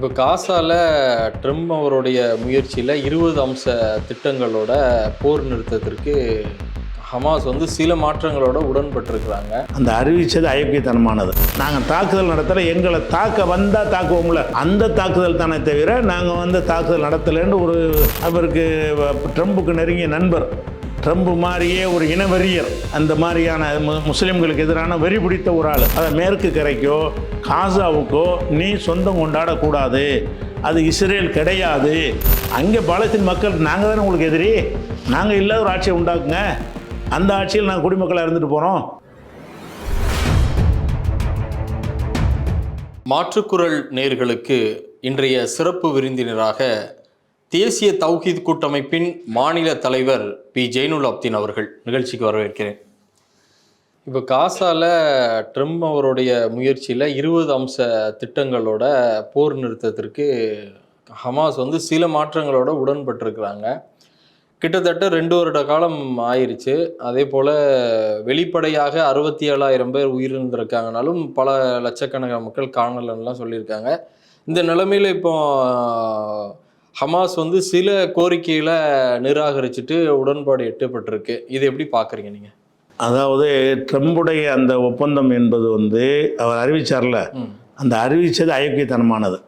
இப்போ காசால ட்ரம்ப் அவருடைய முயற்சியில் இருபது அம்ச திட்டங்களோட போர் நிறுத்தத்திற்கு ஹமாஸ் வந்து சில மாற்றங்களோட உடன்பட்டிருக்கிறாங்க. அந்த அறிவிச்சது அயோக்கியத்தனமானது. நாங்கள் தாக்குதல் நடத்தலை எங்களை தாக்க வந்தால் தாக்குவோம்ல அந்த தாக்குதல் தானே தவிர நாங்கள் வந்து தாக்குதல் நடத்தலைன்னு ஒரு அவருக்கு ட்ரம்புக்கு நெருங்கிய நண்பர். ட்ரம்ப் மாதிரியே ஒரு இனவெறியர். அந்த மாதிரியான முஸ்லீம்களுக்கு எதிரான வெறி பிடித்த ஒரு ஆள். அதை மேற்கு கரைக்கோ காசாவுக்கோ நீ சொந்தம் கொண்டாடக்கூடாது. அது இஸ்ரேல் கிடையாது. அங்கே பாலத்தின் மக்கள் நாங்கள் தானே உங்களுக்கு எதிரி? நாங்கள் இல்லாத ஒரு ஆட்சியை உண்டாக்குங்க. அந்த ஆட்சியில் நாங்கள் குடிமக்களாக இருந்துட்டு போகிறோம் மாற்றுக்குரல் நேர்களுக்கு இன்றைய சிறப்பு விருந்தினராக தேசிய தௌஹீத் கூட்டமைப்பின் மாநில தலைவர் பி. ஜெயினுல் அப்தீன் அவர்கள் நிகழ்ச்சிக்கு வரவேற்கிறேன். இப்போ காசால ட்ரம்ப் அவருடைய முயற்சியில் இருபது அம்ச திட்டங்களோட போர் நிறுத்தத்திற்கு ஹமாஸ் வந்து சில மாற்றங்களோட உடன்பட்டிருக்கிறாங்க. கிட்டத்தட்ட ரெண்டு வருட காலம் ஆயிருச்சு. அதே போல் வெளிப்படையாக அறுபத்தி ஏழாயிரம் பேர் உயிரிழந்திருக்காங்கனாலும் பல லட்சக்கணக்கான மக்கள் காணலன்னுலாம் சொல்லியிருக்காங்க. இந்த நிலைமையில் இப்போ ஹமாஸ் வந்து சில கோரிக்கைகளை நிராகரிச்சுட்டு உடன்பாடு எட்டப்பட்டிருக்கு. இது எப்படி பார்க்குறீங்க நீங்கள் அதாவது ட்ரம்புடைய அந்த ஒப்பந்தம் என்பது வந்து அவர் அறிவிச்சார்ல ம். அந்த அறிவித்தது அயோக்கியத்தனமானது.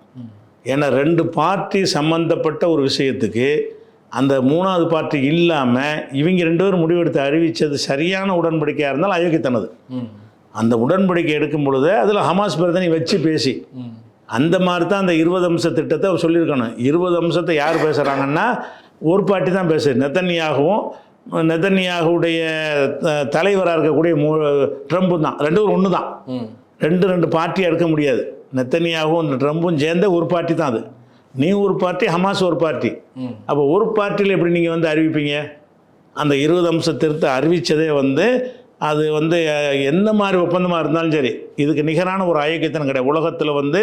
ஏன்னா ரெண்டு பார்ட்டி சம்பந்தப்பட்ட ஒரு விஷயத்துக்கு அந்த மூணாவது பார்ட்டி இல்லாமல் இவங்க ரெண்டு பேரும் முடிவெடுத்து அறிவித்தது சரியான உடன்படிக்கையாக இருந்தால் அயோக்கியத்தனது. அந்த உடன்படிக்கை எடுக்கும் பொழுது அதில் ஹமாஸ் பிரதனை வச்சு பேசி அந்த மாதிரி தான் அந்த இருபது அம்ச திட்டத்தை அவர் சொல்லியிருக்கணும். இருபது அம்சத்தை யார் பேசுகிறாங்கன்னா ஒரு பார்ட்டி தான் பேசுது. நெத்தன்யாகவும் நெத்தன்யாகுடைய த- தலைவராக இருக்கக்கூடிய மூ ட்ரம்ப்பு தான். ரெண்டு ஒன்று தான் ரெண்டு ரெண்டு பார்ட்டியாக எடுக்க முடியாது. நெத்தனியாகவும் இந்த ட்ரம்பும் சேர்ந்த ஒரு பார்ட்டி தான் அது. நீ ஒரு பார்ட்டி ஹமாஸ் ஒரு பார்ட்டி அப்போ ஒரு பார்ட்டியில் எப்படி நீங்கள் வந்து அறிவிப்பீங்க? அந்த இருபது அம்ச திருத்த அறிவித்ததே வந்து அது வந்து எந்த மாதிரி ஒப்பந்தமாக இருந்தாலும் சரி இதுக்கு நிகரான ஒரு ஐக்கியத்தனம் கிடையாது. உலகத்தில் வந்து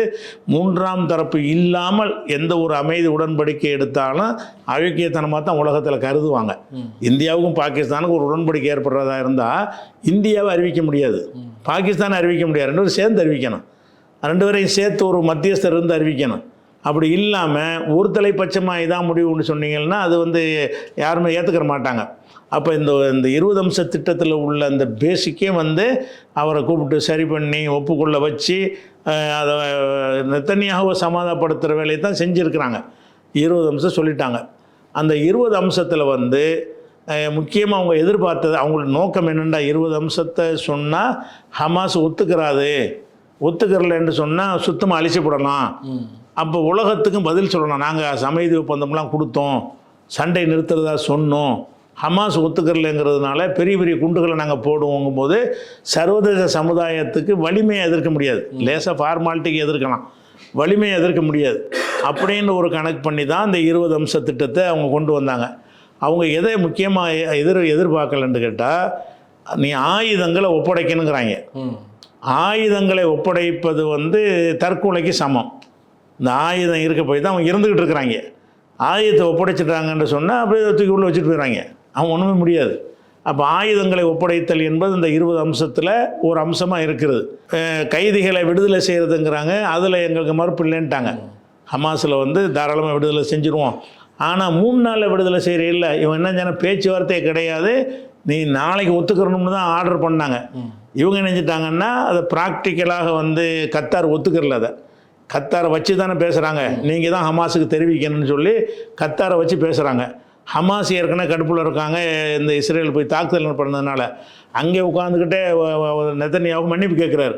மூன்றாம் தரப்பு இல்லாமல் எந்த ஒரு அமைதி உடன்படிக்கை எடுத்தாலும் அழகியத்தனமாக தான் உலகத்தில் கருதுவாங்க. இந்தியாவுக்கும் பாகிஸ்தானுக்கும் ஒரு உடன்படிக்கை ஏற்படுறதா இருந்தால் இந்தியாவை அறிவிக்க முடியாது. பாகிஸ்தானை அறிவிக்க முடியாது. ரெண்டு பேரும் சேர்ந்து அறிவிக்கணும். ரெண்டு பேரையும் சேர்த்து ஒரு மத்தியஸ்தர் இருந்து அறிவிக்கணும். அப்படி இல்லாமல் ஒரு தலைப்பட்சமாக இதான் முடிவுன்னு சொன்னீங்கன்னா அது வந்து யாருமே ஏற்றுக்கிற மாட்டாங்க. அப்போ இந்த இந்த இருபது அம்ச திட்டத்தில் உள்ள அந்த பேசிக்கே வந்து அவரை கூப்பிட்டு சரி பண்ணி ஒப்புக்கொள்ள வச்சு அதை நெத்தனியாக சமாதானப்படுத்துகிற வேலையை தான் செஞ்சுருக்கிறாங்க. இருபது அம்சம் சொல்லிட்டாங்க. அந்த இருபது அம்சத்தில் வந்து முக்கியமாக அவங்க எதிர்பார்த்தது அவங்களோட நோக்கம் என்னென்னா இருபது அம்சத்தை சொன்னால் ஹமாஸ் ஒத்துக்கிறாது. ஒத்துக்கிறலன்னு சொன்னால் சுத்தமாக அழிச்சுப்படலாம் அப்போ உலகத்துக்கும் பதில் சொல்லணும். நாங்கள் அமைதி ஒப்பந்தம்லாம் கொடுத்தோம். சண்டை நிறுத்துறதா சொன்னோம். ஹமாஸ் ஒத்துக்கிறலைங்கிறதுனால பெரிய பெரிய குண்டுகளை நாங்கள் போடுவோங்கும் போது சர்வதேச சமுதாயத்துக்கு வலிமையை எதிர்க்க முடியாது. லேசாக ஃபார்மாலிட்டிக்கு எதிர்க்கலாம். வலிமையை எதிர்க்க முடியாது. அப்படின்னு ஒரு கணக்கு பண்ணி தான் இந்த இருபது அம்ச திட்டத்தை அவங்க கொண்டு வந்தாங்க. அவங்க எதை முக்கியமாக எதிர் எதிர்பார்க்கலன்னு கேட்டால் நீ ஆயுதங்களை ஒப்படைக்கணுங்கிறாங்க. ஆயுதங்களை ஒப்படைப்பது வந்து தற்கொலைக்கு சமம். இந்த ஆயுதம் இருக்க போய் தான் அவங்க இருந்துக்கிட்டு இருக்கிறாங்க. ஆயுதத்தை ஒப்படைச்சிட்டாங்கன்னு சொன்னால் அப்படியே தூக்கி உள்ள வச்சுட்டு போயிடறாங்க. அவன் ஒன்றுமே முடியாது. அப்போ ஆயுதங்களை ஒப்படைத்தல் என்பது இந்த இருபது அம்சத்தில் ஒரு அம்சமாக இருக்கிறது கைதிகளை விடுதலை செய்கிறதுங்கிறாங்க அதில் எங்களுக்கு மறுப்பு இல்லைன்ட்டாங்க. ஹமாஸில் வந்து தாராளமாக விடுதலை செஞ்சுருவோம். ஆனால் மூணு நாளில் விடுதலை செய்கிற இல்லை இவன் என்ன சொன்ன பேச்சுவார்த்தையே கிடையாது. நீ நாளைக்கு ஒத்துக்கிறணும்னு தான் ஆர்டர் பண்ணாங்க. இவங்க நினைச்சிட்டாங்கன்னா அதை ப்ராக்டிக்கலாக வந்து கத்தார் ஒத்துக்கிறல அதை. கத்தாரை வச்சு தானே பேசுகிறாங்க நீங்கள் தான் ஹமாஸுக்கு தெரிவிக்கணும்னு சொல்லி கத்தாரை வச்சு பேசுகிறாங்க ஹமாஸ் ஏற்கனவே கடுப்பில் இருக்காங்க. இந்த இஸ்ரேல் போய் தாக்குதல் பண்ணதுனால அங்கே உட்காந்துக்கிட்டே நெத்தனியாவும் மன்னிப்பு கேட்குறாரு.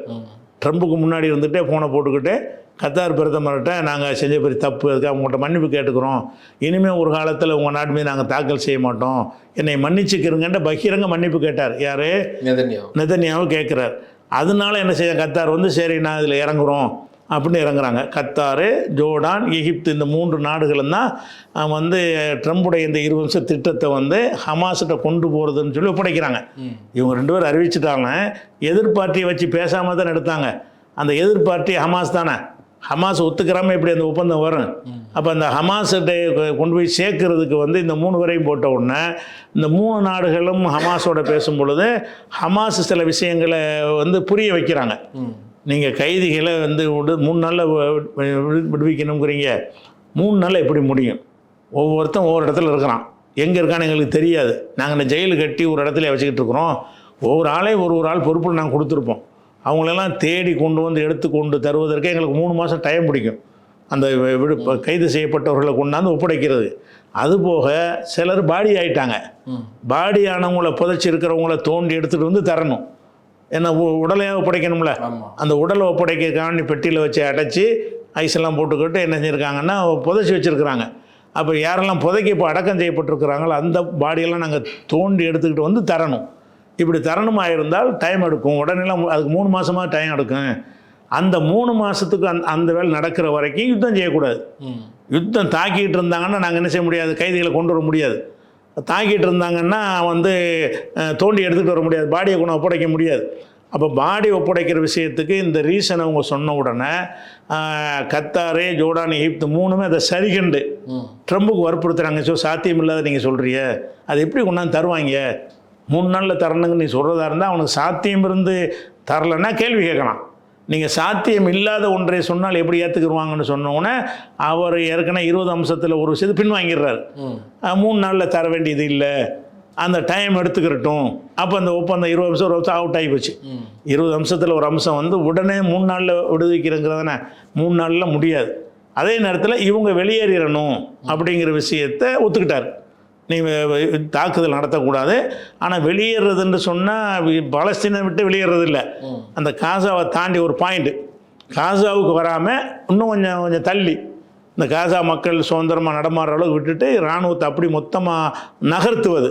ட்ரம்புக்கு முன்னாடி இருந்துகிட்டே ஃபோனை போட்டுக்கிட்டு கத்தார் பிரதமர்கிட்ட நாங்கள் செஞ்ச பெரிய தப்பு அதுக்கு அவங்கள்ட்ட மன்னிப்பு கேட்டுக்கிறோம். இனிமேல் ஒரு காலத்தில் உங்கள் நாட்டு மீது நாங்கள் தாக்கல் செய்ய மாட்டோம். என்னை மன்னிச்சுக்கிறங்கன்ட்டு பகிரங்க மன்னிப்பு கேட்டார். யார்? நெதன்யாவு நெதன்யாவும் கேட்குறார். அதனால என்ன செய்ய கத்தார் வந்து சரி நான் இதில் இறங்குறோம். அப்படின்னு இறங்குறாங்க. கத்தார் ஜோர்டான் எகிப்து இந்த மூன்று நாடுகளும் தான் வந்து ட்ரம்புடைய இந்த இருபது வருஷ திட்டத்தை வந்து ஹமாஸ்கிட்ட கொண்டு போகிறதுன்னு சொல்லி ஒப்படைக்கிறாங்க. இவங்க ரெண்டு பேரும் அறிவிச்சிட்டாங்க. எதிர்பார்ட்டியை வச்சு பேசாமல் தான் எடுத்தாங்க. அந்த எதிர்பார்ட்டி ஹமாஸ் தானே. ஹமாஸ் ஒத்துக்கிறாம எப்படி அந்த ஒப்பந்தம் வரும்? அப்போ அந்த ஹமாஸ்கிட்ட கொண்டு போய் சேர்க்கறதுக்கு வந்து இந்த மூணு வரையும் போட்ட உடனே இந்த மூணு நாடுகளும் ஹமாஸோட பேசும் பொழுது ஹமாஸ் சில விஷயங்களை வந்து புரிய வைக்கிறாங்க. நீங்கள் கைதிகளை வந்து விடு மூணு நாளில் விடுவிக்கணுங்கிறீங்க மூணு நாளில் எப்படி முடியும்? ஒவ்வொருத்தன் ஒவ்வொரு இடத்துல இருக்கிறான். எங்கே இருக்கான்னு எங்களுக்கு தெரியாது. நாங்கள் இந்த ஜெயிலு கட்டி ஒரு இடத்துல வச்சுக்கிட்டு இருக்கிறோம். ஒவ்வொரு ஆளையும் ஒரு ஒரு ஆள் பொறுப்பில் நாங்கள் கொடுத்துருப்போம். அவங்களெல்லாம் தேடி கொண்டு வந்து எடுத்து கொண்டு தருவதற்கு எங்களுக்கு மூணு மாதம் டைம் பிடிக்கும். அந்த விடு கைது செய்யப்பட்டவர்களை கொண்டாந்து ஒப்படைக்கிறது. அதுபோக சிலர் பாடி ஆயிட்டாங்க. பாடி ஆனவங்கள புதைச்சி இருக்கிறவங்கள தோண்டி எடுத்துகிட்டு வந்து தரணும். ஏன்னா உ- உடலையே ஒப்படைக்கணும்ல? அந்த உடலை ஒப்படைக்கிறதுக்காண்டி பெட்டியில் வச்சு அடைச்சி ஐஸ் எல்லாம் போட்டுக்கிட்டு என்ன செஞ்சுருக்காங்கன்னா புதைச்சி வச்சுருக்குறாங்க. அப்போ யாரெல்லாம் புதைக்க இப்போ அடக்கம் செய்யப்பட்டிருக்கிறாங்களோ அந்த பாடியெல்லாம் நாங்கள் தோண்டி எடுத்துக்கிட்டு வந்து தரணும். இப்படி தரணுமா இருந்தால் டைம் எடுக்கும் உடனேலாம் அதுக்கு மூணு மாதமாக டைம் எடுக்கும். அந்த மூணு மாதத்துக்கு அந்த அந்த வேலை நடக்கிற வரைக்கும் யுத்தம் செய்யக்கூடாது. யுத்தம் தாக்கிட்டு இருந்தாங்கன்னா நாங்கள் என்ன செய்ய முடியாது? கைதிகளை கொண்டு வர முடியாது. தாக்கிட்டு இருந்தாங்கன்னா வந்து தோண்டி எடுத்துகிட்டு வர முடியாது. பாடியை கொண்டு ஒப்படைக்க முடியாது. அப்போ பாடி ஒப்படைக்கிற விஷயத்துக்கு இந்த ரீசன் அவங்க சொன்ன உடனே கத்தாரு ஜோர்டான் எகிப்து மூணுமே அதை சரிகண்டு ட்ரம்புக்கு வற்புறுத்துறாங்க. ஸோ சாத்தியம் இல்லாத நீங்கள் சொல்கிறிய அது எப்படி கொண்டாந்து தருவாங்க? மூணு நாளில் தரணுங்க நீ சொல்கிறதா இருந்தால் அவனுக்கு சாத்தியம் இருந்து தரலைன்னா கேள்வி கேட்கலாம். நீங்கள் சாத்தியம் இல்லாத ஒன்றை சொன்னால் எப்படி ஏற்றுக்குருவாங்கன்னு சொன்னோன்னே அவர் ஏற்கனவே இருபது அம்சத்தில் ஒரு விஷயத்தை பின்வாங்கிடுறாரு. ம். அஹ் மூணு நாளில் தர வேண்டியது இல்லை. அந்த டைம் எடுத்துக்கிறட்டும் அப்போ அந்த ஒப்பந்தம் இருபது அம்சம் ஒரு அம்சம் அவுட் ஆகி போச்சு. ம். இருபது அம்சத்தில் ஒரு அம்சம் வந்து உடனே மூணு நாளில் விடுவிக்கிறங்கிறதானே மூணு நாளில் முடியாது. அதே நேரத்தில் இவங்க வெளியேறிடணும் அப்படிங்கிற விஷயத்தை ஒத்துக்கிட்டார். நீ தாக்குதல் நடத்தக்கூடாது. ஆனால் வெளியேறதுன்னு சொன்னால் பலஸ்தீனை விட்டு வெளியேறது இல்லை அந்த காசாவை தாண்டி ஒரு பாயிண்ட்டு காசாவுக்கு வராமல் இன்னும் கொஞ்சம் கொஞ்சம் தள்ளி. இந்த காசா மக்கள் சுதந்திரமாக நடமாடுற அளவுக்கு விட்டுட்டு இராணுவத்தை அப்படி மொத்தமாக நகர்த்துவது.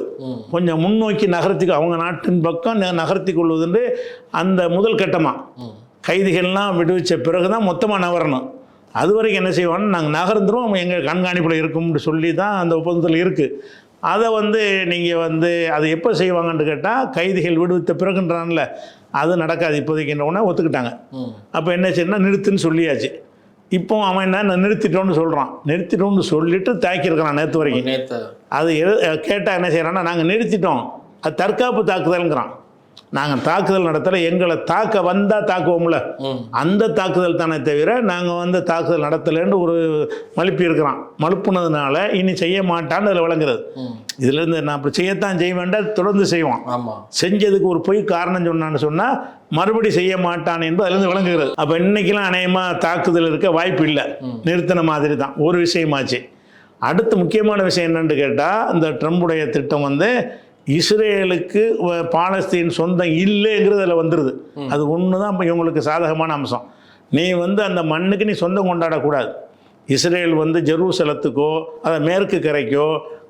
கொஞ்சம் முன்னோக்கி நகர்த்தி அவங்க நாட்டின் பக்கம் நகர்த்தி கொள்வதுண்டு அந்த முதல் கட்டமாக கைதிகள்லாம் விடுவிச்ச பிறகு தான் மொத்தமாக நகரணும். அது வரைக்கும் என்ன செய்வாங்கன்னா நாங்கள் நகர்ந்துரும் எங்கள் கண்காணிப்பில் இருக்கும்னு சொல்லி தான் அந்த ஒப்பந்தத்தில் இருக்குது அதை வந்து நீங்கள் வந்து அதை எப்போ செய்வாங்கன்னு கேட்டால் கைதிகள் விடுவித்த பிறகுன்றான்ல அது நடக்காது. இப்போதைக்கு உடனே ஒத்துக்கிட்டாங்க. அப்போ என்ன செய்யணும் நிறுத்துன்னு சொல்லியாச்சு. இப்போ அவன் என்ன நான் நிறுத்திட்டோன்னு சொல்கிறான் நிறுத்திட்டோன்னு சொல்லிட்டு தாக்கியிருக்கிறான் நேற்று வரைக்கும். அது கேட்டால் என்ன செய்கிறான்னா நாங்கள் நிறுத்திட்டோம். அது தற்காப்பு தாக்குதல்ங்கிறான். நாங்கள் தாக்குதல் நடத்தலை எங்களை தாக்க வந்தால் தாக்குவோம்ல. அந்த தாக்குதல் தானே தவிர நாங்கள் வந்து தாக்குதல் நடத்தலைன்னு ஒரு மழுப்பி இருக்கிறான். மழுப்புனதுனால இனி செய்ய மாட்டான்னு அதில் விளங்குறது. இதுலேருந்து நான் அப்படி செய்யத்தான் செய்வேன்டா தொடர்ந்து செய்வான். ஆமா. செஞ்சதுக்கு ஒரு பொய் காரணம் சொன்னான்னு சொன்னால் மறுபடி செய்ய மாட்டான் என்பது அதுலேருந்து விளங்குகிறது. அப்போ இன்னைக்கெல்லாம் அநேகமாக தாக்குதல் இருக்க வாய்ப்பு இல்லை. நிறுத்தின மாதிரி தான் ஒரு விஷயமாச்சு. அடுத்து முக்கியமான விஷயம் என்னன்னு கேட்டால் இந்த ட்ரம்புடைய திட்டம் வந்து இஸ்ரேலுக்கு பாலஸ்தீன் சொந்தம் இல்லைங்கிறது அதில் வந்துடுது அது ஒன்று தான் இப்போ இவங்களுக்கு சாதகமான அம்சம். நீ வந்து அந்த மண்ணுக்கு நீ சொந்தம் கொண்டாடக்கூடாது. இஸ்ரேல் வந்து ஜெருசலத்துக்கோ அதை மேற்கு கரைக்கோ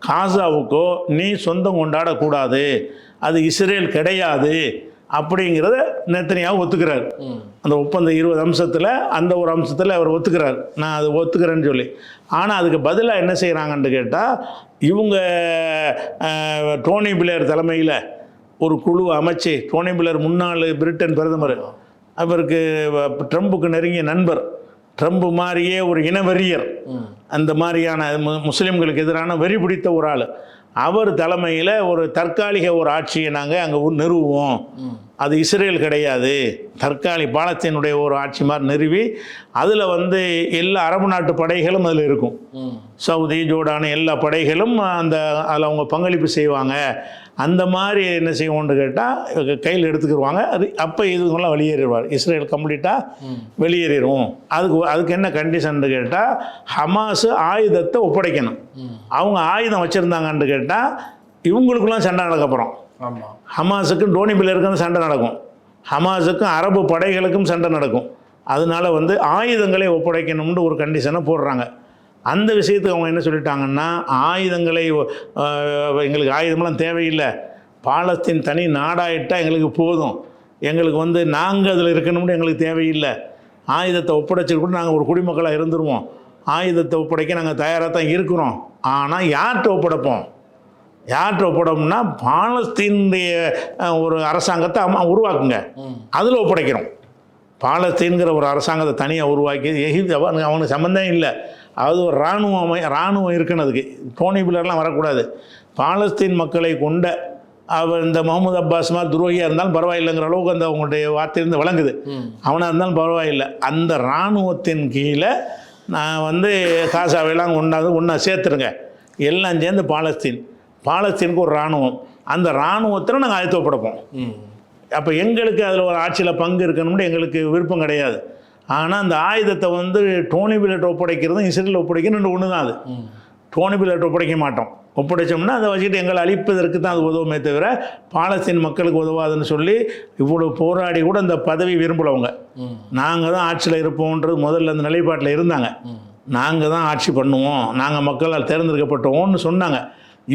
காசாவுக்கோ நீ சொந்தம் கொண்டாடக்கூடாது. அது இஸ்ரேல் கிடையாது. அப்படிங்கிறத நேத்தனியாக ஒத்துக்கிறார். அந்த ஒப்பந்த இருபது அம்சத்தில் அந்த ஒரு அம்சத்தில் அவர் ஒத்துக்கிறார். நான் அது ஒத்துக்கிறேன்னு சொல்லி. ஆனால் அதுக்கு பதிலாக என்ன செய்கிறாங்கன்னு கேட்டால் இவங்க டோனி பிளேயர் தலைமையில் ஒரு குழு அமைச்சு டோனி பிளேயர் முன்னாள் பிரிட்டன் பிரதமர் அவருக்கு ட்ரம்புக்கு நெருங்கிய நண்பர் ட்ரம்ப் மாதிரியே ஒரு இனவெறியர். அந்த மாதிரியான முஸ்லிம்களுக்கு எதிரான வெறி பிடித்த ஒரு ஆள். அவர் தலைமையில் ஒரு தற்காலிக ஒரு ஆட்சியை நாங்கள் அங்கே நிறுவுவோம். அது இஸ்ரேல் கிடையாது. தற்காலி பாலஸ்தீனுடைய ஒரு ஆட்சி மாதிரி நிறுவி அதில் வந்து எல்லா அரபு நாட்டு படைகளும் அதில் இருக்கும். சவுதி ஜோர்டான் எல்லா படைகளும் அந்த அதில் அவங்க பங்களிப்பு செய்வாங்க. அந்த மாதிரி என்ன செய்வோம்னு கேட்டால் கையில் எடுத்துக்கிடுவாங்க அது அப்போ இதுங்கெல்லாம் வெளியேறிடுவார். இஸ்ரேல் கம்ப்ளீட்டாக ம். வெளியேறிடும் அதுக்கு அதுக்கு என்ன கண்டிஷன் கேட்டால் ஹமாஸ் ஆயுதத்தை ஒப்படைக்கணும். அவங்க ஆயுதம் வச்சுருந்தாங்கன்னு கேட்டால் இவங்களுக்குலாம் சண்டை நடக்க போகிறோம் ஆமா ஹமாஸுக்கும் டோனி பிளேயருக்கும் சண்டை நடக்கும். ஹமாஸுக்கும் அரபு படைகளுக்கும் சண்டை நடக்கும். அதனால வந்து ஆயுதங்களை ஒப்படைக்கணும்னு ஒரு கண்டிஷனை போடுறாங்க. அந்த விஷயத்துக்கு அவங்க என்ன சொல்லிட்டாங்கன்னா ஆயுதங்களை எங்களுக்கு ஆயுதமெல்லாம் தேவையில்லை. பாலஸ்தீன் தனி நாடாயிட்டால் எங்களுக்கு போதும். எங்களுக்கு வந்து நாங்கள் அதில் இருக்கணும்னு எங்களுக்கு தேவையில்லை. ஆயுதத்தை ஒப்படைச்சிட்டு கூட நாங்கள் ஒரு குடிமக்களாக இருந்துருவோம். ஆயுதத்தை ஒப்படைக்க நாங்கள் தயாராக தான் இருக்கிறோம். ஆனால் யார்கிட்ட ஒப்படைப்போம்? யார்கிட்ட ஒப்படைப்போம்னா பாலஸ்தீனுடைய ஒரு அரசாங்கத்தை அம்மா உருவாக்குங்க. அதில் ஒப்படைக்கிறோம் பாலஸ்தீன்கிற ஒரு அரசாங்கத்தை தனியாக உருவாக்கி எகிப்து அவனுக்கு அவனுக்கு சம்மந்தம் இல்லை. அது ஒரு இராணுவம் அமை- இராணுவம் இருக்கணும் அதுக்கு. டோனி பிளர்லாம் வரக்கூடாது. பாலஸ்தீன் மக்களை கொண்ட அவர் இந்த முகமது அப்பாஸ் மாதிரி துரோகியாக இருந்தாலும் பரவாயில்லைங்கிற அளவுக்கு அந்த அவங்களுடைய வார்த்தையிலிருந்து விளங்குது. ம். அவனாக இருந்தாலும் பரவாயில்லை. அந்த இராணுவத்தின் கீழே நான் வந்து காசாவையெல்லாம் கொண்டாந்து ஒன்றா சேர்த்துருங்க. எல்லாம் சேர்ந்து பாலஸ்தீன். பாலஸ்தீனுக்கு ஒரு இராணுவம். அந்த இராணுவத்தில் நாங்கள் ஆயத்தப்படுப்போம். அப்போ எங்களுக்கு அதில் ஒரு ஆட்சியில் பங்கு இருக்கணும்னு எங்களுக்கு விருப்பம் கிடையாது. ஆனால் அந்த ஆயுதத்தை வந்து டோனி பிளட் ஒப்படைக்கிறதும் இஸ்ரேல் ஒப்படைக்கணும் ஒன்று தான் அது. டோனி பிளட் ஒப்படைக்க மாட்டோம். ஒப்படைச்சோம்னா அதை வச்சுட்டு எங்களை அழிப்பதற்கு தான் அது உதவுமே தவிர பாலஸ்தீன் மக்களுக்கு உதவாதுன்னு சொல்லி இவ்வளோ போராடி கூட அந்த பதவி விரும்பலவங்க. நாங்கள் தான் ஆட்சியில் இருப்போன்றது முதல்ல அந்த நிலைப்பாட்டில் இருந்தாங்க. நாங்கள் தான் ஆட்சி பண்ணுவோம். நாங்கள் மக்களால் தேர்ந்தெடுக்கப்பட்டோம்னு சொன்னாங்க.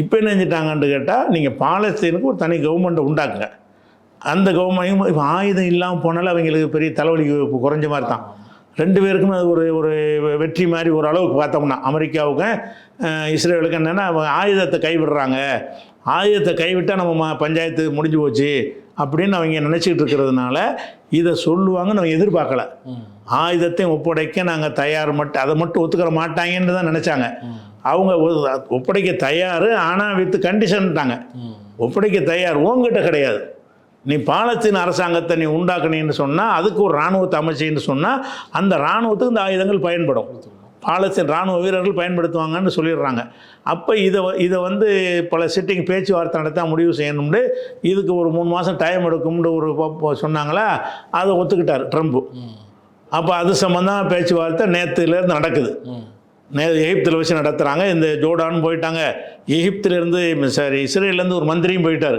இப்போ என்ன செஞ்சிட்டாங்கன்னு கேட்டால் நீங்கள் பாலஸ்தீனுக்கு ஒரு தனி கவர்மெண்ட்டை உண்டாக்குங்க. அந்த கவர்மெண்ட் இப்போ ஆயுதம் இல்லாமல் போனாலும் அவங்களுக்கு பெரிய தலைவலி குறைஞ்ச மாதிரி தான். ரெண்டு பேருக்குமே அது ஒரு ஒரு வெற்றி மாதிரி ஒரு அளவுக்கு பார்த்தோம்னா அமெரிக்காவுக்கும் இஸ்ரேலுக்கும் என்னென்னா அவங்க ஆயுதத்தை கைவிடுறாங்க. ஆயுதத்தை கைவிட்டால் நம்ம பஞ்சாயத்து முடிஞ்சு போச்சு அப்படின்னு அவங்க நினச்சிக்கிட்டு இருக்கிறதுனால இதை சொல்லுவாங்கன்னு அவங்க எதிர்பார்க்கல. ஆயுதத்தையும் ஒப்படைக்க நாங்கள் தயார் மட்டும் அதை மட்டும் ஒத்துக்கிற மாட்டாங்கன்னு தான் நினச்சாங்க. அவங்க ஒப்படைக்க தயார் ஆனால் வித் கண்டிஷன்ட்டாங்க. ஒப்படைக்க தயார் உங்ககிட்ட கிடையாது. நீ பாலஸ்தீன் அரசாங்கத்தை நீ உண்டாக்குனீன்னு சொன்னால் அதுக்கு ஒரு இராணுவத்தை அமைச்சின்னு சொன்னால் அந்த இராணுவத்துக்கு இந்த ஆயுதங்கள் பயன்படும். பாலஸ்தீன் இராணுவ வீரர்கள் பயன்படுத்துவாங்கன்னு சொல்லிடுறாங்க. அப்போ இதை இதை வந்து பல சிட்டிங் பேச்சுவார்த்தை நடத்த முடிவு செய்யணும்னு இதுக்கு ஒரு மூணு மாதம் டைம் எடுக்கும்னு ஒரு சொன்னாங்களா அதை ஒத்துக்கிட்டார் ட்ரம்ப்பு. அப்போ அது சம்மந்தம் பேச்சுவார்த்தை நேற்றுலேருந்து நடக்குது. எகிப்தில் வச்சு நடத்துகிறாங்க இந்த ஜோர்டான் போயிட்டாங்க. எகிப்திலேருந்து சாரி இஸ்ரேல்லேருந்து ஒரு மந்திரியும் போயிட்டார்.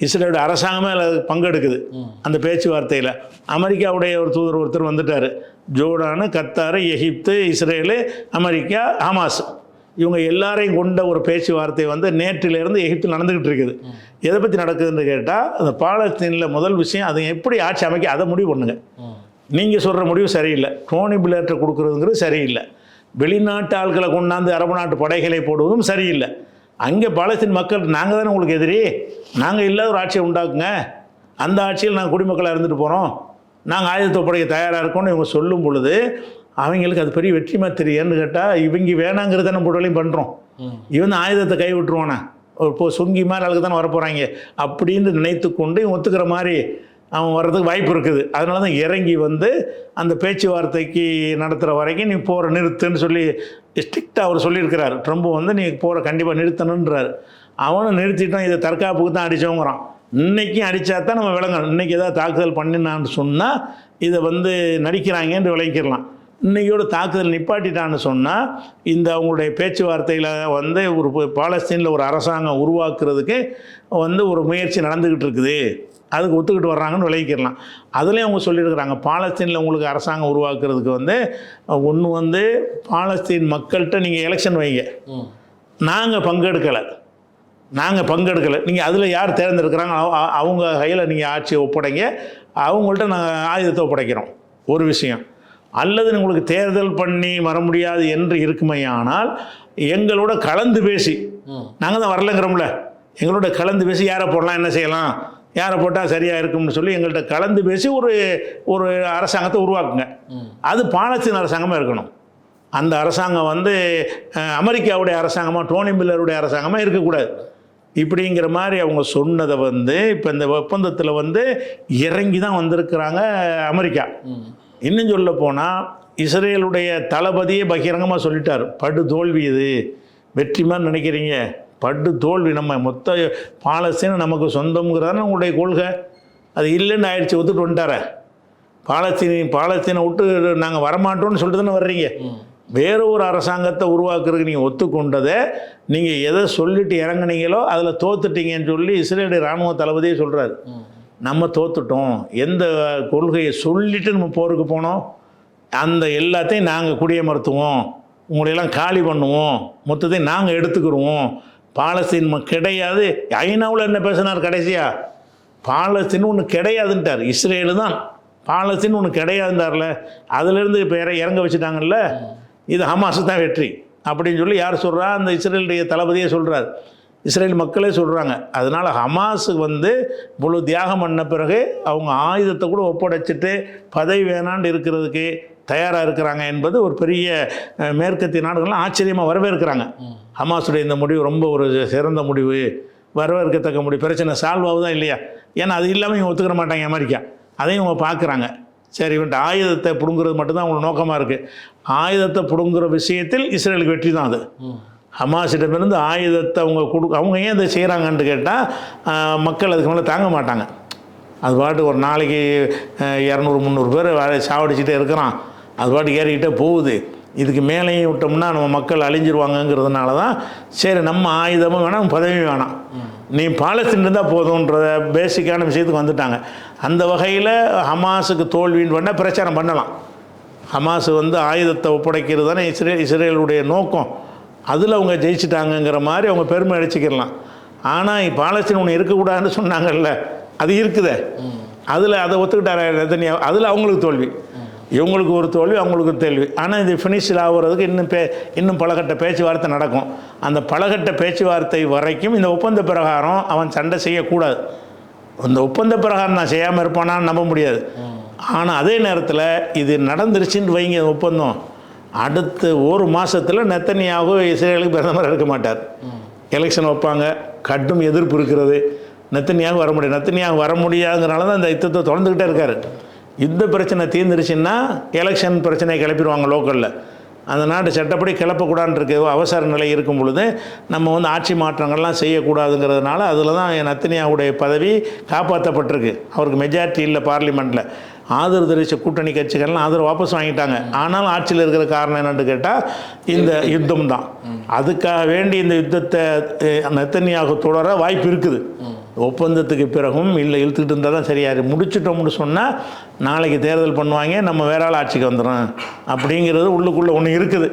இஸ்ரேலோட அரசாங்கமே அதில் பங்கெடுக்குது. அந்த பேச்சுவார்த்தையில். அமெரிக்காவுடைய ஒரு தூதர் ஒருத்தர் வந்துட்டார். Jordan Qatar Egypt Israel America Hamas. இவங்க எல்லாரையும் கொண்ட ஒரு பேச்சுவார்த்தை வந்து நேற்றிலிருந்து எகிப்தில் நடந்துக்கிட்டு இருக்குது. எதை பற்றி நடக்குதுன்னு கேட்டால் அந்த பாலஸ்தீனில் முதல் விஷயம் அதை எப்படி ஆட்சி அமைக்க அதை முடிவு பண்ணுங்க. ம். நீங்கள் சொல்கிற முடிவு சரியில்லை. டோனி பிளேட்டை கொடுக்குறதுங்கிறது சரியில்லை. வெளிநாட்டு ஆட்களை கொண்டாந்து அரபு நாட்டு படைகளை போடுவதும் சரியில்லை. அங்கே பாலஸ்தீன் மக்கள் நாங்கள் தானே உங்களுக்கு எதிரி? நாங்கள் இல்லாத ஒரு ஆட்சியை உண்டாக்குங்க. அந்த ஆட்சியில் நாங்கள் குடிமக்களாக இருந்துட்டு போகிறோம் நாங்கள் ஆயுதத்தை ஒப்படைக்க தயாராக இருக்கோம்னு இவங்க சொல்லும் பொழுது அவங்களுக்கு அது பெரிய வெற்றி மாதிரி ஏன்னு கேட்டால் இவங்க வேணாங்கிறத நம்ம உடலையும் பண்ணுறோம். இவன் ஆயுதத்தை கை விட்டுருவானே? இப்போ சுங்கி மாதிரி ஆளுக்கு தானே வரப்போகிறாங்க அப்படின்னு நினைத்து கொண்டு இவன் ஒத்துக்கிற மாதிரி அவன் வர்றதுக்கு வாய்ப்பு இருக்குது. அதனால தான் இறங்கி வந்து அந்த பேச்சுவார்த்தைக்கு நடத்துகிற வரைக்கும் நீ போகிற நிறுத்துன்னு சொல்லி ஸ்ட்ரிக்டாக அவர் சொல்லியிருக்கிறார். ட்ரம்ப் வந்து நீ போகிற கண்டிப்பாக நிறுத்தணுன்றார். அவனும் நிறுத்திட்டான். இதை தற்காப்புக்கு தான் அடித்தவங்கிறான் இன்றைக்கும் அடித்தா தான் நம்ம விளங்கணும். இன்றைக்கி ஏதாவது தாக்குதல் பண்ணினான்னு சொன்னால் இதை வந்து நடிக்கிறாங்கன்னு விளங்கிடலாம் இன்றைக்கியோட தாக்குதல் நிப்பாட்டிட்டான்னு சொன்னால் இந்த அவங்களுடைய பேச்சுவார்த்தையில் வந்து ஒரு பாலஸ்தீனில் ஒரு அரசாங்கம் உருவாக்குறதுக்கு வந்து ஒரு முயற்சி நடந்துக்கிட்டு இருக்குது. அதுக்கு ஒத்துக்கிட்டு வர்றாங்கன்னு விளைவிக்கிடலாம் அதுலேயும் அவங்க சொல்லியிருக்கிறாங்க பாலஸ்தீனில் உங்களுக்கு அரசாங்கம் உருவாக்குறதுக்கு வந்து ஒன்று வந்து பாலஸ்தீன் மக்கள்கிட்ட நீங்கள் எலெக்ஷன் வைங்க. நாங்கள் பங்கெடுக்கலை. நாங்கள் பங்கெடுக்கலை. நீங்கள் அதில் யார் தேர்ந்தெடுக்கிறாங்க அவ- அவ- அவங்க கையில் நீங்கள் ஆட்சியை ஒப்படைங்க. அவங்கள்ட்ட நாங்கள் ஆயுதத்தை ஒப்படைக்கிறோம். ஒரு விஷயம். அல்லது உங்களுக்கு தேர்தல் பண்ணி வர முடியாது என்று இருக்குமையானால் எங்களோட கலந்து பேசி. நாங்கள் தான் வரலங்கிறோம்ல. எங்களோட கலந்து பேசி யாரை போடலாம் என்ன செய்யலாம்? யாரை போட்டால் சரியாக இருக்கும்னு சொல்லி எங்கள்கிட்ட கலந்து பேசி ஒரு ஒரு அரசாங்கத்தை உருவாக்குங்க. அது பாலஸ்தீன் அரசாங்கமாக இருக்கணும். அந்த அரசாங்கம் வந்து அமெரிக்காவுடைய அரசாங்கமாக டோனி மில்லருடைய அரசாங்கமாக இருக்கக்கூடாது. இப்படிங்கிற மாதிரி அவங்க சொன்னதை வந்து இப்போ இந்த ஒப்பந்தத்தில் வந்து இறங்கி தான் வந்திருக்கிறாங்க அமெரிக்கா. இன்னும் சொல்ல போனால் இஸ்ரேலுடைய தளபதியே பகிரங்கமாக சொல்லிட்டார். படு தோல்வி இது. வெற்றி மாதிரி நினைக்கிறீங்க? படு தோல்வி நம்ம மொத்த பாலஸ்தீனம் நமக்கு சொந்தம்ங்கிறதான உங்களுடைய கொள்கை. அது இல்லைன்னு ஆயிடுச்சு ஒத்துட்டு வந்துட்டார. பாலஸ்தீனி பாலஸ்தீனை விட்டு நாங்கள் வரமாட்டோம்னு சொல்லிட்டு தானே வர்றீங்க. வேற ஒரு அரசாங்கத்தை உருவாக்குறதுக்கு நீங்கள் ஒத்துக்கொண்டதை நீங்கள் எதை சொல்லிட்டு இறங்குனீங்களோ அதில் தோத்துட்டீங்கன்னு சொல்லி இஸ்ரேலுடைய இராணுவ தளபதியே சொல்கிறாரு. நம்ம தோத்துட்டோம். எந்த கொள்கையை சொல்லிட்டு நம்ம போருக்கு போனோம்? அந்த எல்லாத்தையும் நாங்கள் குடியமர்த்துவோம். உங்களையெல்லாம் காலி பண்ணுவோம். மொத்தத்தையும் நாங்கள் எடுத்துக்கிடுவோம் பாலஸ்தீன் ம- கிடையாது. ஐநாவில் என்ன பேசினார் கடைசியா? பாலஸ்தீன் ஒன்று கிடையாதுன்ட்டார். இஸ்ரேலு தான். பாலஸ்தீன் ஒன்று கிடையாதுன்றார்ல. அதுலேருந்து இப்போ இறங்க வச்சுட்டாங்கல்ல. இது ஹமாஸ் தான் வெற்றி. அப்படின்னு சொல்லி யார் சொல்கிறா அந்த இஸ்ரேலுடைய தளபதியே சொல்கிறார் இஸ்ரேல் மக்களே சொல்கிறாங்க அதனால் ஹமாஸுக்கு வந்து முழு தியாகம் பண்ண பிறகு அவங்க ஆயுதத்தை கூட ஒப்படைச்சிட்டு பதவி வேணான்னு இருக்கிறதுக்கு தயாராக இருக்கிறாங்க என்பது ஒரு பெரிய மேற்கத்திய நாடுகள்லாம் ஆச்சரியமாக வரவேற்கிறாங்க. ஹமாஸுடைய இந்த முடிவு ரொம்ப ஒரு சிறந்த முடிவு வரவேற்கத்தக்க முடியும் பிரச்சனை சால்வ் ஆகுதா இல்லையா? ஏன்னா அது இல்லாமல் இவங்க ஒத்துக்கிற மாட்டாங்க அமெரிக்கா. அதையும் இவங்க பார்க்குறாங்க சரி இவன்ட்டு ஆயுதத்தை பிடுங்குறது மட்டும்தான் அவங்களுக்கு நோக்கமாக இருக்குது ஆயுதத்தை பிடுங்குற விஷயத்தில் இஸ்ரேலுக்கு வெற்றி தான் அது. ஹமாஸிடமிருந்து ஆயுதத்தை அவங்க கொடு அவங்க ஏன் இதை செய்கிறாங்கன்னு கேட்டால் மக்கள் அதுக்கு மேலே தாங்க மாட்டாங்க. அது பாட்டு ஒரு நாளைக்கு இரநூறு முந்நூறு பேர் சாவடிச்சுட்டே இருக்கிறான். அது பாட்டு ஏறிக்கிட்டே போகுது. இதுக்கு மேலேயும் விட்டோம்னா நம்ம மக்கள் அழிஞ்சிருவாங்கங்கிறதுனால தான் சரி நம்ம ஆயுதமும் வேணாம் பதவியும் வேணாம். நீ பாலஸ்தீன் இருந்தால் போதுன்ற பேசிக்கான விஷயத்துக்கு வந்துட்டாங்க. அந்த வகையில் ஹமாஸுக்கு தோல்வின்னு பண்ணால் பிரச்சாரம் பண்ணலாம். ஹமாஸ் வந்து ஆயுதத்தை ஒப்படைக்கிறது தானே இஸ்ரேல் இஸ்ரேலுடைய நோக்கம். அதில் அவங்க ஜெயிச்சிட்டாங்கங்கிற மாதிரி அவங்க பெருமை அடிச்சுக்கிடலாம் ஆனால் பாலஸ்தீன் ஒன்று இருக்கக்கூடாதுன்னு சொன்னாங்கல்ல. அது இருக்குதே. அதில் அதை ஒத்துக்கிட்டார அதில் அவங்களுக்கு தோல்வி. இவங்களுக்கு ஒரு தோல்வி அவங்களுக்கு ஒரு தோல்வி. ஆனால் இது ஃபினிஷில் ஆகுறதுக்கு இன்னும் பே இன்னும் பலகட்ட பேச்சுவார்த்தை நடக்கும். அந்த பலகட்ட பேச்சுவார்த்தை வரைக்கும் இந்த ஒப்பந்த பிரகாரம் அவன் சண்டை செய்யக்கூடாது. அந்த ஒப்பந்த பிரகாரம் நான் செய்யாமல் இருப்பானான்னு நம்ப முடியாது. ஆனால் அதே நேரத்தில் இது நடந்துருச்சுன்னு வைங்க ஒப்பந்தம். அடுத்து ஒரு மாதத்தில் நெத்தனியாகவும் இஸ்ரேலுக்கு பிரதமர் இருக்க மாட்டார். எலெக்ஷன் வைப்பாங்க. கடும் எதிர்ப்பு இருக்கிறது. நெத்தனியாக வர முடியாது. நெத்தனியாக வர முடியாதுங்கிறனால தான் இந்த யுத்தத்தை தொடர்ந்துக்கிட்டே இருக்கார். யுத்த பிரச்சனை தீர்ந்துருச்சுன்னா எலெக்ஷன் பிரச்சனையை கிளப்பிடுவாங்க லோக்கலில் அந்த நாட்டு சட்டப்படி கிளப்பக்கூடாதுன்னு இருக்கு அவசர நிலை இருக்கும் பொழுது நம்ம வந்து ஆட்சி மாற்றங்கள்லாம் செய்யக்கூடாதுங்கிறதுனால அதில் தான் என் அத்தனியாவுடைய பதவி காப்பாற்றப்பட்டிருக்கு அவருக்கு மெஜாரிட்டி இல்லை பார்லிமெண்ட்டில் ஆதரவு தெரிவித்த கூட்டணி கட்சிகள்லாம் ஆதரவு வாபஸ் வாங்கிட்டாங்க. ஆனாலும் ஆட்சியில் இருக்கிற காரணம் என்னென்னு கேட்டால் இந்த யுத்தம் தான். அதுக்காக வேண்டி இந்த யுத்தத்தை நெத்தனியாக தொடர வாய்ப்பு இருக்குது. ஒப்பந்தத்துக்கு பிறகும் இல்லை இழுத்துக்கிட்டு இருந்தால் தான் சரியாரு முடிச்சிட்டோம்னு சொன்னால் நாளைக்கு தேர்தல் பண்ணுவாங்க நம்ம வேற ஆள் ஆட்சிக்கு வந்துடும் அப்படிங்கிறது உள்ளுக்குள்ளே ஒன்று இருக்குது.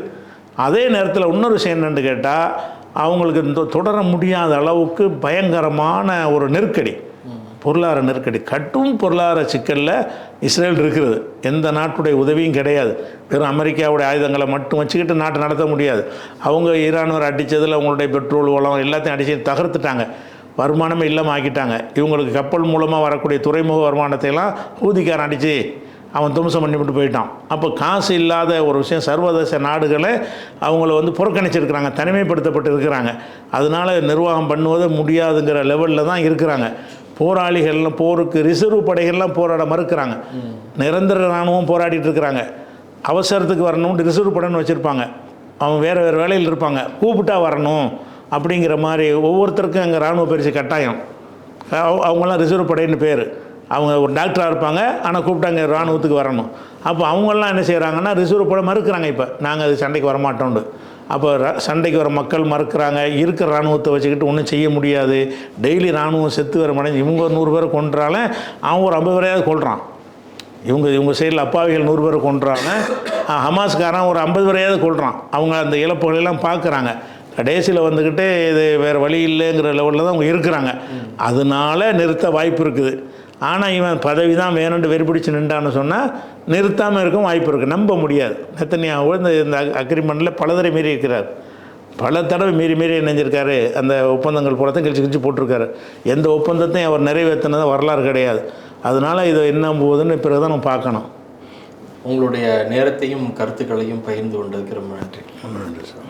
அதே நேரத்தில் இன்னொரு விஷயம் என்னென்னு கேட்டால் அவங்களுக்கு இந்த தொடர முடியாத அளவுக்கு பயங்கரமான ஒரு நெருக்கடி. பொருளாதார நெருக்கடி. கட்டும் பொருளாதார சிக்கலில் இஸ்ரேல் இருக்கிறது. எந்த நாட்டுடைய உதவியும் கிடையாது. வெறும் அமெரிக்காவுடைய ஆயுதங்களை மட்டும் வச்சுக்கிட்டு நாட்டை நடத்த முடியாது. அவங்க ஈரானவர் அடித்ததில் அவங்களுடைய பெட்ரோல் வளம் எல்லாத்தையும் அடித்து தகர்த்துட்டாங்க. வருமானமே இல்லாமல் ஆக்கிட்டாங்க. இவங்களுக்கு கப்பல் மூலமாக வரக்கூடிய துறைமுக வருமானத்தை எல்லாம் ஊதிக்காரன் அடித்து அவன் தும்சம் பண்ணிவிட்டு போயிட்டான். அப்போ காசு இல்லாத ஒரு விஷயம் சர்வதேச நாடுகளை அவங்கள வந்து புறக்கணிச்சிருக்கிறாங்க தனிமைப்படுத்தப்பட்டு இருக்கிறாங்க. அதனால நிர்வாகம் பண்ணுவது முடியாதுங்கிற லெவலில் தான் இருக்கிறாங்க. போராளிகள்லாம் போருக்கு ரிசர்வ் படைகள்லாம் போராட மறுக்கிறாங்க. நிரந்தர இராணுவம் போராடிட்டு இருக்கிறாங்க. அவசரத்துக்கு வரணும்னு ரிசர்வ் படைன்னு வச்சுருப்பாங்க. அவன் வேறு வேறு வேலையில் இருப்பாங்க. கூப்பிட்டா வரணும். அப்படிங்கிற மாதிரி ஒவ்வொருத்தருக்கும் அங்கே இராணுவ பயிற்சி கட்டாயம். அவ- அவங்களாம் ரிசர்வ் படைன்னு பேர். அவங்க ஒரு டாக்டராக இருப்பாங்க. ஆனால் கூப்பிட்டாங்க இராணுவத்துக்கு வரணும். அப்போ அவங்கெல்லாம் என்ன செய்கிறாங்கன்னா ரிசர்வ் படை மறுக்கிறாங்க இப்போ. நாங்கள் அது சண்டைக்கு வரமாட்டோம்னு. அப்போ ர- சண்டைக்கு வர மக்கள் மறுக்கிறாங்க. இருக்கிற இராணுவத்தை வச்சுக்கிட்டு ஒன்றும் செய்ய முடியாது. டெய்லி இராணுவம் செத்து வர மடைஞ்சு இவங்க ஒரு நூறு பேரை கொன்றாலும் அவன் ஒரு ஐம்பது பேரையாவது கொள்கிறான் இவங்க இவங்க சைடில் அப்பாவிகள் நூறு பேரை கொன்றாங்க ஹமாஸ்காரன் ஒரு ஐம்பது பேரையாவது கொள்கிறான் அவங்க அந்த இழப்புகளெல்லாம் பார்க்குறாங்க கடைசியில் வந்துக்கிட்டு இது வேறு வழி இல்லைங்கிற லெவலில் தான் அவங்க இருக்கிறாங்க. அதனால நிறுத்த வாய்ப்பு இருக்குது. ஆனால் இவன் பதவி தான் வேணும்னு வெறிபிடிச்சு நின்றான்னு சொன்னால் நிறுத்தாமல் இருக்கும் வாய்ப்பு இருக்குது நம்ப முடியாது. நெத்தனியாவோ இந்த இந்த அக்ரிமெண்ட்டில் பலதரை மீறி இருக்கிறார். பல தடவை மீறி மீறி இணைஞ்சிருக்காரு. அந்த ஒப்பந்தங்கள் போலத்தையும் கிழிச்சு கிழிச்சு போட்டிருக்காரு. எந்த ஒப்பந்தத்தையும் அவர் நிறைவேற்றினது வரலாறு கிடையாது. அதனால் இது என்ன போகுதுன்னு பிறகு தான் நம்ம பார்க்கணும். உங்களுடைய நேரத்தையும் கருத்துக்களையும் பகிர்ந்து கொண்டதுக்கு ரொம்ப நன்றி. ரொம்ப நன்றி சார்.